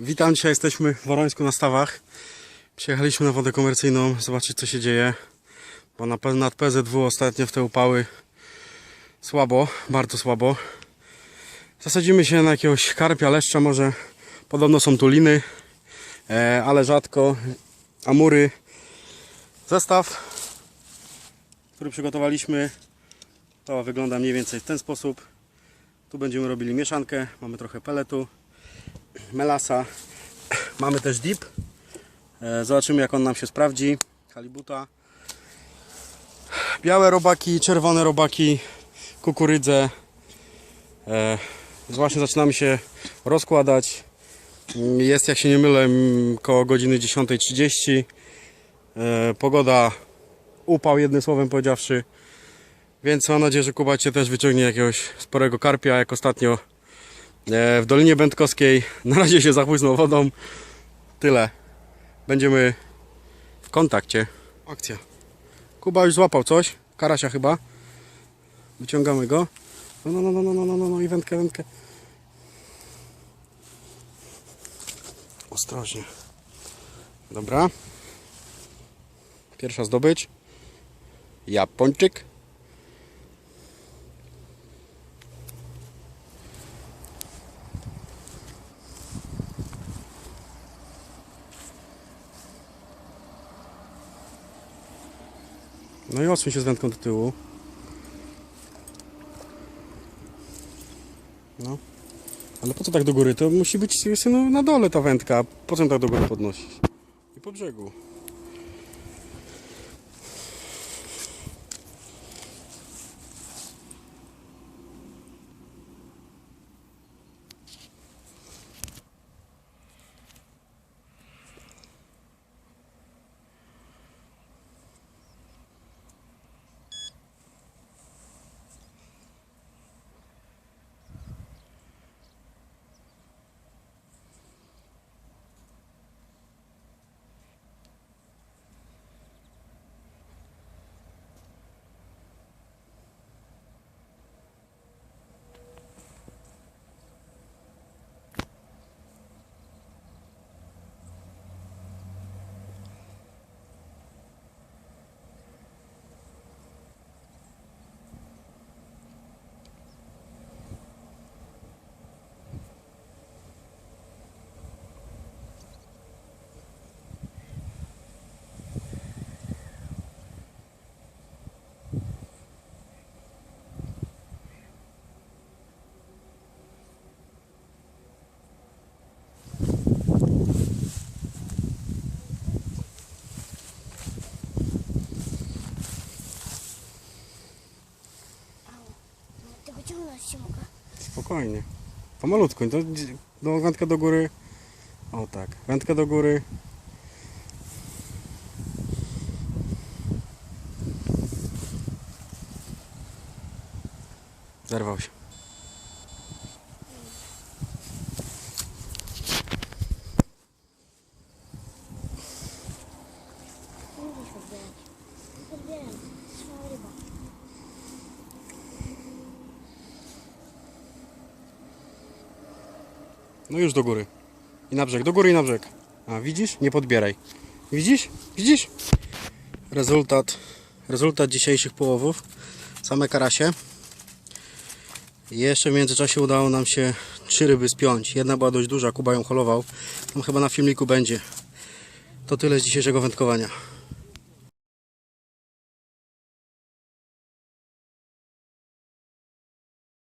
Witam, dzisiaj jesteśmy w Worońsku na stawach. Przyjechaliśmy na wodę komercyjną, zobaczyć co się dzieje. Bo na, nad PZW ostatnio w te upały słabo, bardzo słabo. Zasadzimy się na jakiegoś karpia, leszcza może. Podobno są tu liny, e, ale rzadko. Amury. Zestaw, który przygotowaliśmy, to wygląda mniej więcej w ten sposób. Tu będziemy robili mieszankę, mamy trochę peletu, melasa, mamy też dip. E, Zobaczymy jak on nam się sprawdzi. Halibuta. Białe robaki, czerwone robaki, kukurydzę. E, Właśnie zaczynamy się rozkładać. Jest jak się nie mylę koło godziny 10.30. E, Pogoda upał jednym słowem powiedziawszy. Więc mam nadzieję, że Kuba Cię też wyciągnie jakiegoś sporego karpia, jak ostatnio w Dolinie Będkowskiej. Na razie się zachłysnął wodą. Tyle. Będziemy w kontakcie. Akcja. Kuba już złapał coś. Karasia chyba. Wyciągamy go. No, no, no, no, no, no, no, no i wędkę, wędkę. Ostrożnie. Dobra. Pierwsza zdobycz. Japończyk. No i odsuń się z wędką do tyłu. No. Ale po co tak do góry? To musi być synu na dole ta wędka. Po co tak do góry podnosić? I po brzegu. Się mogę. Spokojnie. Pomalutku. To, no, wędkę do góry. O tak. Wędkę do góry. Zerwał się. No już do góry. I na brzeg, do góry i na brzeg. A widzisz? Nie podbieraj. Widzisz? Widzisz? Rezultat, rezultat dzisiejszych połowów. Same karasie. Jeszcze w międzyczasie udało nam się trzy ryby spiąć. Jedna była dość duża, Kuba ją holował. Tam chyba na filmiku będzie. To tyle z dzisiejszego wędkowania.